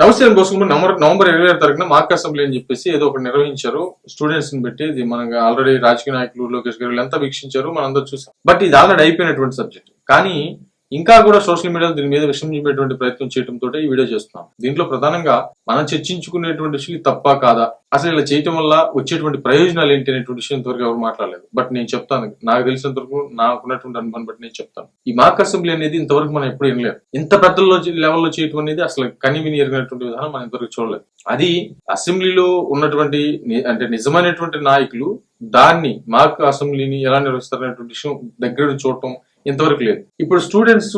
నమస్తే కోసం November November ఇరవై ఆరు తారీఖున మార్క్ అసెంబ్లీ అని చెప్పేసి ఏదో ఒకటి నిర్వహించారు. స్టూడెంట్స్ని పెట్టి ఇది మనకు ఆల్రెడీ రాజకీయ నాయకులు లోకేష్ గారు వీళ్ళంతా వీక్షించారు. మనందరూ చూసాం. బట్ ఇది ఆల్రెడీ అయిపోయినటువంటి సబ్జెక్ట్. కానీ ఇంకా కూడా సోషల్ మీడియాలో దీని మీద విషయం చూపేటువంటి ప్రయత్నం చేయడంతో ఈ వీడియో చేస్తున్నాం. దీంట్లో ప్రధానంగా మనం చర్చించుకునేటువంటి విషయం తప్ప కాదా? అసలు ఇలా చేయటం వల్ల వచ్చేటువంటి ప్రయోజనాలు ఏంటి అనేటువంటి విషయం ఇంతవరకు ఎవరు మాట్లాడలేదు. బట్ నేను చెప్తాను నాకు తెలిసినంత వరకు నాకున్నటువంటి అనుభవం బట్టి నేను చెప్తాను. ఈ మార్క్ అసెంబ్లీ అనేది ఇంతవరకు మనం ఎప్పుడు వినలేదు. ఇంత పెద్ద లెవెల్లో చేయటం అనేది అసలు కనివిని ఎరిగినటువంటి విధానం మనం ఇంతవరకు చూడలేదు. అది అసెంబ్లీలో ఉన్నటువంటి అంటే నిజమైనటువంటి నాయకులు దాన్ని మార్క్ అసెంబ్లీని ఎలా నిర్వహిస్తారనేటువంటి విషయం దగ్గర చూడటం ఇంతవరకు లేదు. ఇప్పుడు స్టూడెంట్స్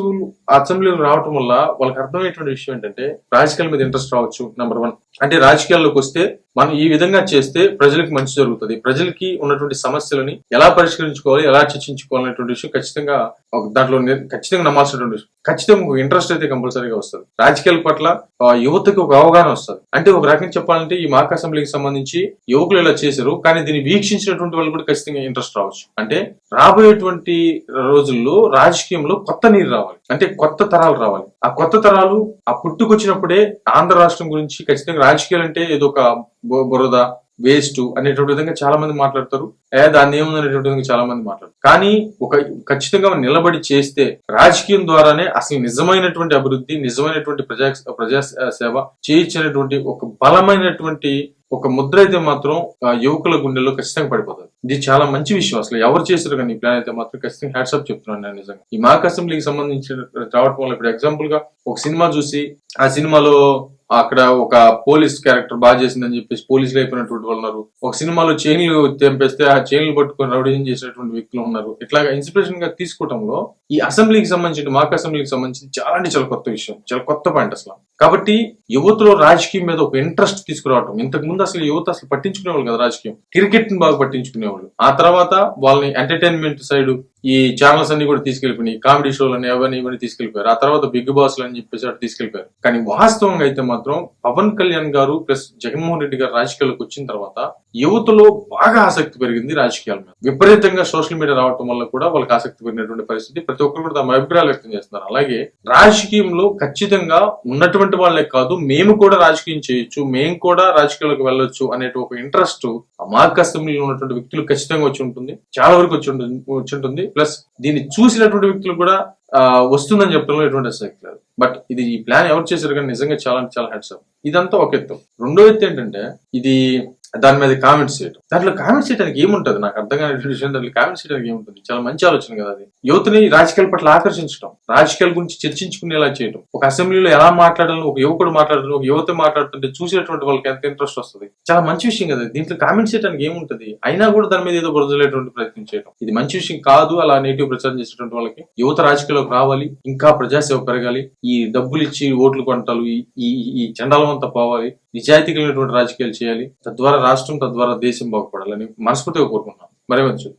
అసెంబ్లీలో రావటం వల్ల వాళ్ళకి అర్థమయ్యేటువంటి విషయం ఏంటంటే రాజకీయాల మీద ఇంట్రెస్ట్ రావచ్చు నెంబర్ వన్ అంటే రాజకీయాల్లోకి వస్తే మనం ఈ విధంగా చేస్తే ప్రజలకు మంచి జరుగుతుంది. ప్రజలకి ఉన్నటువంటి సమస్యలని ఎలా పరిష్కరించుకోవాలి ఎలా చర్చించుకోవాలి అనేటువంటి విషయం ఖచ్చితంగా ఒక దాంట్లో ఖచ్చితంగా నమ్మాల్సినటువంటి విషయం. ఖచ్చితంగా ఇంట్రెస్ట్ అయితే కంపల్సరీగా వస్తుంది. రాజకీయాల పట్ల యువతకు యువతకి ఒక అవగాహన వస్తుంది. అంటే ఒక రకంగా చెప్పాలంటే ఈ మార్క్ అసెంబ్లీకి సంబంధించి యువకులు ఇలా చేశారు కానీ దీన్ని వీక్షించినటువంటి వాళ్ళు కూడా ఖచ్చితంగా ఇంట్రెస్ట్ రావచ్చు. అంటే రాబోయేటువంటి రోజుల్లో రాజకీయంలో కొత్త నీరు రావాలి. అంటే కొత్త తరాలు రావాలి. ఆ కొత్త తరాలు ఆ పుట్టుకొచ్చినప్పుడే ఆంధ్ర రాష్ట్రం గురించి ఖచ్చితంగా రాజకీయాలు అంటే ఏదో ఒక బురద వేస్ట్ అనేటువంటి విధంగా చాలా మంది మాట్లాడతారు. ఏ దాన్ని ఏముంది అనేటువంటి విధంగా చాలా మంది మాట్లాడతారు. కానీ ఒక ఖచ్చితంగా నిలబడి చేస్తే రాజకీయం ద్వారానే అసలు నిజమైనటువంటి అభివృద్ధి నిజమైనటువంటి ప్రజా ప్రజా సేవ చేయించినటువంటి ఒక బలమైనటువంటి ఒక ముద్ర అయితే మాత్రం ఆ, యువకుల గుండెల్లో ఖచ్చితంగా పడిపోతుంది. ఇది చాలా మంచి విషయం అసలు. ఎవరు చేశారు కానీ ఈ ప్లాన్ అయితే మాత్రం ఖచ్చితంగా హ్యాట్సప్ చెప్తున్నాను నేను నిజంగా. ఈ మాక్ అసెంబ్లీకి సంబంధించి రావటం వల్ల ఇప్పుడు ఎగ్జాంపుల్గా ఒక సినిమా చూసి ఆ సినిమాలో అక్కడ ఒక పోలీస్ క్యారెక్టర్ బాగా చేసిందని చెప్పేసి పోలీసులు అయిపోయినటువంటి వాళ్ళు ఉన్నారు. ఒక సినిమాలో చైన్లు తెంపేస్తే ఆ చైన్లు పట్టుకొని రౌడీజన్ చేసినటువంటి వ్యక్తులు ఉన్నారు. ఇట్లాగా ఇన్స్పిరేషన్గా తీసుకోవడంలో ఈ అసెంబ్లీకి సంబంధించి మాక్ అసెంబ్లీకి సంబంధించి చాలా అంటే చాలా కొత్త విషయం. చాలా కొత్త పాయింట్ అసలు. కాబట్టి యువతలో రాజకీయం మీద ఒక ఇంట్రెస్ట్ తీసుకురావటం. ఇంతకు ముందు అసలు యువత అసలు పట్టించుకునేవాళ్ళు కదా రాజకీయం. క్రికెట్ని బాగా పట్టించుకునేవాళ్ళు. ఆ తర్వాత వాళ్ళని ఎంటర్టైన్మెంట్ సైడ్ ఈ ఛానల్స్ అన్ని కూడా తీసుకెళ్ళిపోయినాయి కామెడీ షోలని అవన్నీ ఇవన్నీ తీసుకెళ్ళిపోయారు ఆ తర్వాత బిగ్ బాస్ అని చెప్పేసి అటు తీసుకెళ్ళిపోయారు కానీ వాస్తవంగా అయితే మాత్రం పవన్ కళ్యాణ్ గారు ప్లస్ జగన్మోహన్ రెడ్డి గారు రాజకీయాలకు వచ్చిన తర్వాత యువతలో బాగా ఆసక్తి పెరిగింది రాజకీయాల మీద. విపరీతంగా సోషల్ మీడియా రావటం వల్ల కూడా వాళ్ళకి ఆసక్తి పెరిగినటువంటి పరిస్థితి. ప్రతి ఒక్కరు కూడా తమ అభిప్రాయాలు వ్యక్తం చేస్తున్నారు. అలాగే రాజకీయంలో ఖచ్చితంగా ఉన్నటువంటి వాళ్ళే కాదు మేము కూడా రాజకీయం చేయొచ్చు మేము కూడా రాజకీయాలకు వెళ్ళొచ్చు అనేటి ఒక ఇంట్రెస్ట్ ఆ మార్క్ అసెంబ్లీలో ఉన్నటువంటి వ్యక్తులు ఖచ్చితంగా వచ్చి ఉంటుంది. చాలా వరకు వచ్చి ఉంటుంది వచ్చి ఉంటుంది. ప్లస్ దీన్ని చూసినటువంటి వ్యక్తులు కూడా వస్తుందని చెప్పడంలో ఎటువంటి ఆసక్తి లేదు. బట్ ఇది ఈ ప్లాన్ ఎవరు చేశారు కానీ నిజంగా చాలా చాలా హెడ్స్ ఇదంతా ఒక ఎత్తు. రెండో ఎత్తు ఏంటంటే ఇది దాని మీద కామెంట్స్ చేయడం దాంట్లో కామెంట్స్ చేయడానికి ఏముంటది? నాకు అర్థం కాని విషయం దాంట్లో కామెంట్స్ చేయడానికి ఏముంటుంది? చాలా మంచి ఆలోచన కదా అది. యువతని రాజకీయాల పట్ల ఆకర్షించడం రాజకీయాల గురించి చర్చించుకునేలా చేయడం ఒక అసెంబ్లీలో ఎలా మాట్లాడాలి ఒక యువకుడు మాట్లాడాలి ఒక యువత మాట్లాడుతుంటే చూసేటువంటి వాళ్ళకి ఎంత ఇంట్రెస్ట్ వస్తుంది? చాలా మంచి విషయం కదా దీంట్లో కామెంట్స్ చేయడానికి ఏముంటది? అయినా కూడా దాని మీద ఏదో బురదలేటువంటి ప్రయత్నం చేయడం ఇది మంచి విషయం కాదు అలా నెగిటివ్ ప్రచారం చేసేటువంటి వాళ్ళకి. యువత రాజకీయాల్లోకి రావాలి ఇంకా ప్రజాసేవ పెరగాలి. ఈ డబ్బులు ఇచ్చి ఓట్లు కొంటాలు ఈ ఈ ఈ చండాలం అంతా పోవాలి. నిజాయితీ కలిగినటువంటి రాజకీయాలు చేయాలి. తద్వారా రాష్ట్రం తద్వారా దేశం బాగుపడాలని మనస్ఫూర్తిగా కోరుకుంటున్నాం మరే మంచిది